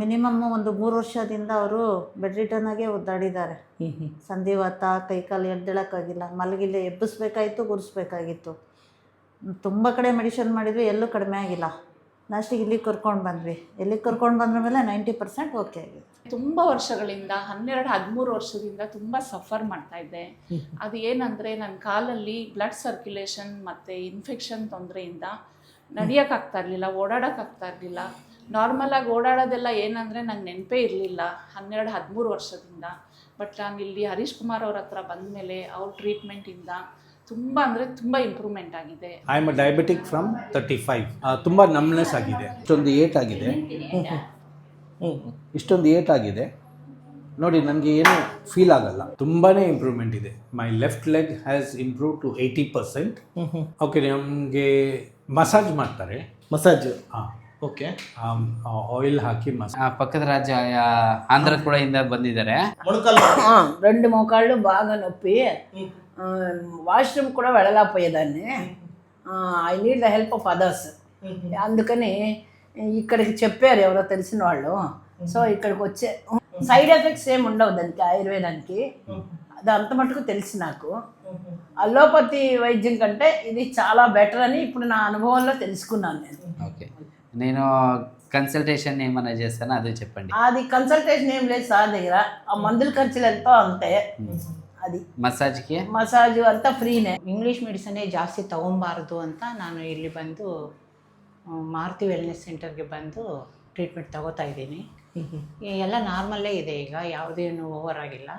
Minimum ಒಂದು ಮೂರು ವರ್ಷದಿಂದ ಅವರು ಬೆಡ್ ರಿಟರ್ನ್ ಆಗೇ ಒದ್ದಾಡಿದ್ದಾರೆ. ಸಂಧಿವಾತ ಕೈಕಾಲು ಎದ್ದೇಳೋಕ್ಕಾಗಿಲ್ಲ. ಮಲಗಿಲ್ಲ ಎಬ್ಬಿಸ್ಬೇಕಾಯಿತು ಗುರಿಸ್ಬೇಕಾಗಿತ್ತು. ತುಂಬ ಕಡೆ ಮೆಡಿಷನ್ ಮಾಡಿದ್ವಿ ಎಲ್ಲೂ ಕಡಿಮೆ ಆಗಿಲ್ಲ. ಲಾಸ್ಟಿಗೆ ಇಲ್ಲಿಗೆ ಕರ್ಕೊಂಡು ಬಂದ್ವಿ. ಇಲ್ಲಿಗೆ ಕರ್ಕೊಂಡು ಬಂದ್ರ ಮೇಲೆ ನೈಂಟಿ ಪರ್ಸೆಂಟ್ ಓಕೆ ಆಗಿದೆ ತುಂಬ ವರ್ಷಗಳಿಂದ ಹನ್ನೆರಡು ಹದಿಮೂರು ವರ್ಷದಿಂದ ತುಂಬ ಸಫರ್ ಮಾಡ್ತಾ ಇದ್ದೆ. ಅದು ಏನಂದರೆ ನನ್ನ ಕಾಲಲ್ಲಿ ಬ್ಲಡ್ ಸರ್ಕ್ಯುಲೇಷನ್ ಮತ್ತು ಇನ್ಫೆಕ್ಷನ್ ತೊಂದರೆಯಿಂದ ನಡೆಯೋಕ್ಕಾಗ್ತಾ ಇರಲಿಲ್ಲ ಓಡಾಡೋಕ್ಕಾಗ್ತಾ ಇರಲಿಲ್ಲ. ನಾರ್ಮಲಾಗಿ ಓಡಾಡೋದೆಲ್ಲ ಏನಂದರೆ ನಂಗೆ ನೆನಪೇ ಇರಲಿಲ್ಲ ಹನ್ನೆರಡು ಹದಿಮೂರು ವರ್ಷದಿಂದ. ಬಟ್ ನಾನು ಇಲ್ಲಿ ಹರೀಶ್ ಕುಮಾರ್ ಅವ್ರ ಹತ್ರ ಬಂದಮೇಲೆ ಅವ್ರ ಟ್ರೀಟ್ಮೆಂಟಿಂದ ತುಂಬ ಅಂದರೆ ತುಂಬ ಇಂಪ್ರೂವ್ಮೆಂಟ್ ಆಗಿದೆ. I am a diabetic from thirty five ತುಂಬ ನಮ್ನೆಸ್ ಆಗಿದೆ. ಇಷ್ಟೊಂದು ಏಟ್ ಆಗಿದೆ. ಹ್ಞೂ ಇಷ್ಟೊಂದು ಏಟ್ ಆಗಿದೆ. ನೋಡಿ ನನಗೆ ಏನು ಫೀಲ್ ಆಗಲ್ಲ. ತುಂಬಾ ಇಂಪ್ರೂವ್ಮೆಂಟ್ ಇದೆ. My left leg has improve to eighty percent okay ನಮಗೆ ಮಸಾಜ್ ಮಾಡ್ತಾರೆ. ಮಸಾಜ್ ಹಾಂ. ಓಕೆ ಆಯಿಲ್ um, ಹಾಕಿ ಮಸಾಲ ಪಕ್ಕದ ರಾಜ್ಯ ಆಂಧ್ರ ಕೂಡ ಇಂದ రెండు మోకాళ్ళు బాగా నొప్పి. వాష్రూమ్ కూడా వెళ్ళలేకపోయేదాన్ని. I need the help of others అందుకని ఇక్కడికి చెప్పారు ఎవరో తెలిసిన వాళ్ళు. సో ఇక్కడికి వచ్చే సైడ్ ఎఫెక్ట్స్ ఏమి ఉండవు దానికి ఆయుర్వేదానికి. అది అంత మటుకు తెలిసి నాకు. అల్లోపతి వైద్యం కంటే ఇది చాలా బెటర్ అని ఇప్పుడు నా అనుభవంలో తెలుసుకున్నాను నేను. ఓకే. నేను కన్సల్టేషన్ ఏమైనా చేస్తానో అదే చెప్పండి అది కన్సల్టేషన్ ఏం లేదు సార్ దగ్గర ఆ మందుల ఖర్చులు ఎంతో అంతే అది ಮಸಾಜ್ಗೆ ಮಸಾಜು ಅಂತ ಫ್ರೀನೇ ಇಂಗ್ಲೀಷ್ ಮೆಡಿಸನ್ನೇ ಜಾಸ್ತಿ ತೊಗೊಬಾರ್ದು ಅಂತ ನಾನು ಇಲ್ಲಿ ಬಂದು ಆ, ಮಾರುತಿ ವೆಲ್ನೆಸ್ ಸೆಂಟರ್ಗೆ ಬಂದು ಟ್ರೀಟ್ಮೆಂಟ್ ತಗೋತಾ ಇದ್ದೀನಿ ಈ ಎಲ್ಲ ನಾರ್ಮಲ್ಲೇ ಇದೆ ಈಗ ಯಾವುದೇನು ಓವರ್ ಆಗಿಲ್ಲ